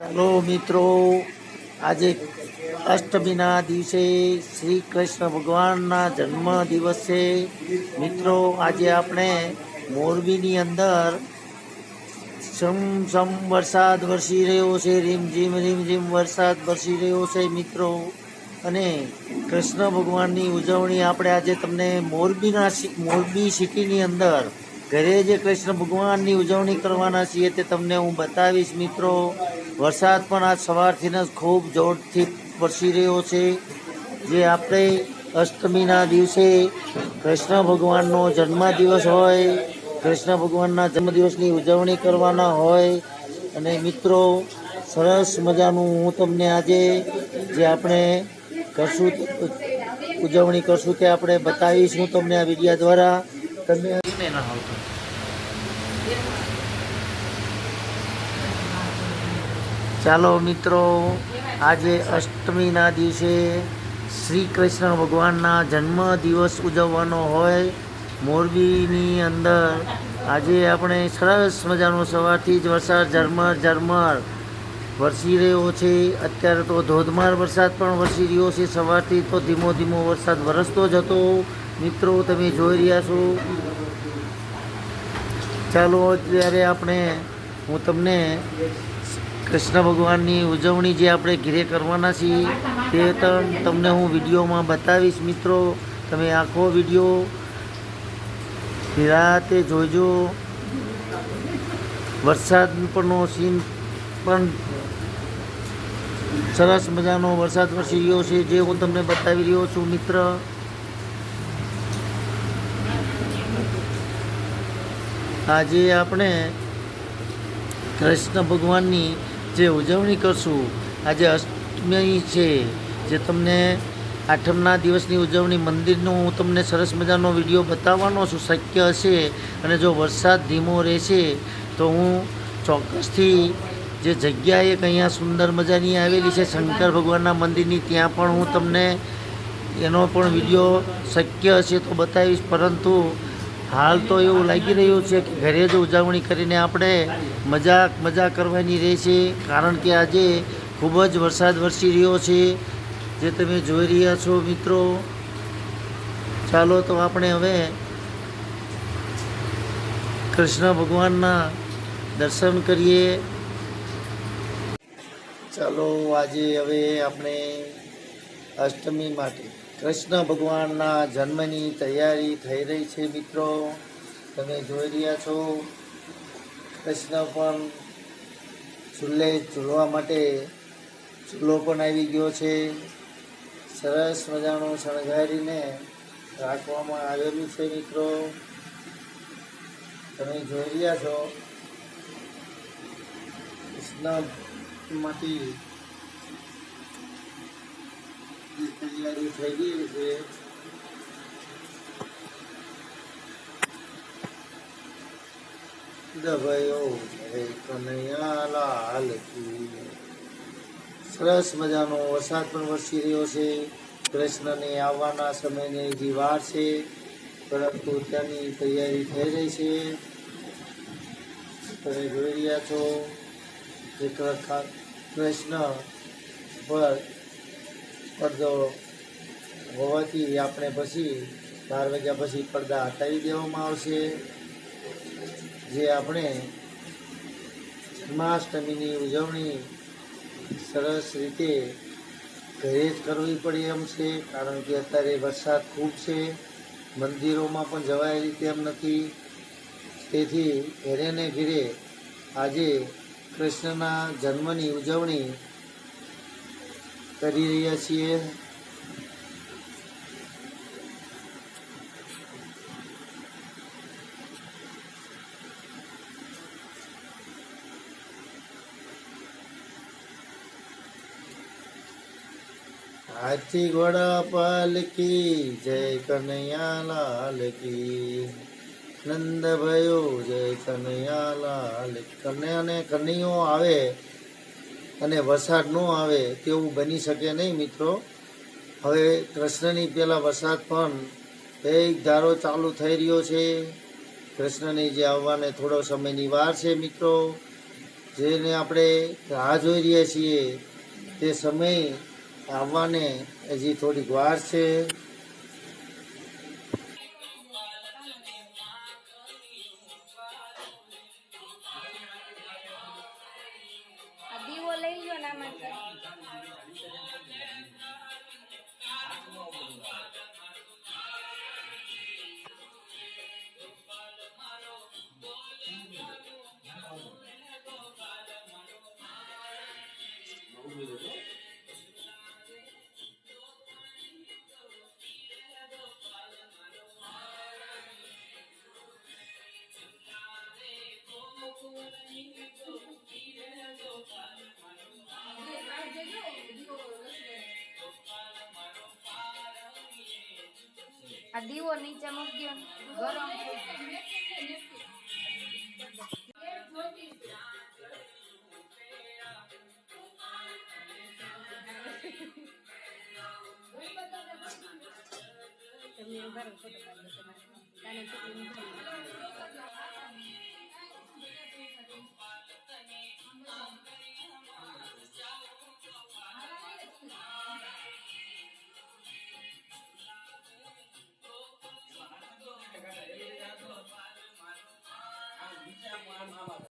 Hello મિત્રો, આજે અષ્ટમીના દિવસે શ્રી કૃષ્ણ ભગવાનના જન્મ દિવસ મિત્રો, આજે આપણે મોરબીની અંદર સમ સમ વરસાદ વરસી રહ્યો છે, રીમ ઝીમ રીમ ઝીમ વરસાદ વરસી રહ્યો છે, મિત્રો. અને કૃષ્ણ ભગવાનની ઉજવણી આપણે આજે તમને મોરબીના મોરબી સિટીની અંદર ઘરે જે કૃષ્ણ ભગવાનની ઉજવણી કરવાના છીએ તે તમને હું બતાવીશ મિત્રો. વરસાદ પણ આજ સવારથી જ ખૂબ જોરથી વરસી રહ્યો છે. જે આપણે અષ્ટમીના દિવસે કૃષ્ણ ભગવાનનો જન્મદિવસ હોય, કૃષ્ણ ભગવાનના જન્મદિવસની ઉજવણી કરવાના હોય. અને મિત્રો, સરસ મજાનું હું તમને આજે જે આપણે કરશું, ઉજવણી કરશું તે આપણે બતાવીશ હું તમને આ વિડીયા દ્વારા. તમે ચાલો મિત્રો, આજે અષ્ટમીના દિવસે શ્રી કૃષ્ણ ભગવાનના જન્મ દિવસ ઉજવવાનો હોય મોરબીની અંદર. આજે આપણે સરસ મજાનો સવારથી જ વરસાદ, ઝરમર ઝરમર વરસી રહ્યો છે. અત્યારે તો ધોધમાર વરસાદ પણ વરસી રહ્યો છે. સવારથી તો ધીમો ધીમો વરસાદ વરસતો જ હતો. મિત્રો, તમે જોઈ રહ્યા છો ચાલો અત્યારે આપણે હું તમને કૃષ્ણ ભગવાનની ઉજવણી જે આપણે ઘરે કરવાના છીએ તે તમ- તમને હું વિડીયોમાં બતાવીશ મિત્રો. તમે આખો વીડિયો રાતે જોજો. વરસાદ પરનો સીન પણ સરસ મજાનો વરસાદ વરસી રહ્યો છે, જે હું તમને બતાવી રહ્યો છું મિત્ર. આજે આપણે કૃષ્ણ ભગવાનની જે ઉજવણી કરશું, આજે અષ્ટમી છે, જે તમને આઠમના દિવસની ઉજવણી મંદિરનો, હું તમને સરસ મજાનો વીડિયો બતાવવાનો છું, શક્ય હશે, અને જો વરસાદ ધીમો રહેશે, તો હું ચોક્કસથી જે જગ્યા એક અહીંયા સુંદર મજાની આવેલી છે, શંકર ભગવાનના મંદિરની, ત્યાં પણ હું તમને એનો પણ વીડિયો શક્ય હશે તો બતાવીશ, પરંતુ હાલ તો એવું લાગી રહ્યું છે કે ઘરે જ ઉજવણી કરીને આપણે મજાક મજા કરવાની રહેશે કારણ કે આજે ખૂબ જ વરસાદ વરસી રહ્યો છે. જે તમે જોઈ રહ્યા છો મિત્રો, ચાલો તો આપણે હવે કૃષ્ણ ભગવાનના દર્શન કરીએ. ચાલો આજે હવે આપણે અષ્ટમી માટે કૃષ્ણ ભગવાનના જન્મની તૈયારી થઈ રહી છે મિત્રો. તમે જોઈ રહ્યા છો, કૃષ્ણ પણ ચૂલ્લે ચૂલવા માટે ચૂલો પણ આવી ગયો છે. સરસ મજાનું શણગારીને રાખવામાં આવેલું છે મિત્રો. તમે જોઈ રહ્યા છો, કૃષ્ણમાંથી જે તૈયારી થઈ ગઈ છે. સરસ મજાનો વરસાદ પણ વરસી રહ્યો છે. કૃષ્ણને આવવાના સમયની હજી વાર છે, પરંતુ ત્યાંની તૈયારી થઈ રહી છે. તમે જોઈ રહ્યા છો કૃષ્ણ પર પડદો હોવાથી આપણે પછી બાર વાગ્યા પછી પડદા હટાવી દેવામાં આવશે. જે આપણે જન્માષ્ટમીની ઉજવણી સરસ રીતે ઘરે જ કરવી પડે એમ છે, કારણ કે અત્યારે વરસાદ ખૂબ છે, મંદિરોમાં પણ જવાય રીતે એમ નથી. તેથી ઘરે ને ઘરે આજે કૃષ્ણના જન્મની ઉજવણી કરી રહ્યા છીએ. હાથી ઘોડા પાલકી જય કનૈયાલાલ કી. નંદ ભયો જય કનૈયાલાલ કન્યાને કનૈયો આવે અને વરસાદ ન આવે તેવું બની શકે નહીં મિત્રો. હવે કૃષ્ણની પહેલાં વરસાદ પણ એક ધારો ચાલુ થઈ રહ્યો છે. કૃષ્ણની જે આવવાને થોડો સમયની વાર છે મિત્રો. જેને આપણે રાહ જોઈ રહ્યા છીએ તે સમય આવવાને હજી થોડીક વાર છે. આ દીવો નીચે મૂકી દો ગરમ તમે ઊભા રહો, દો તમારે. মা বাবা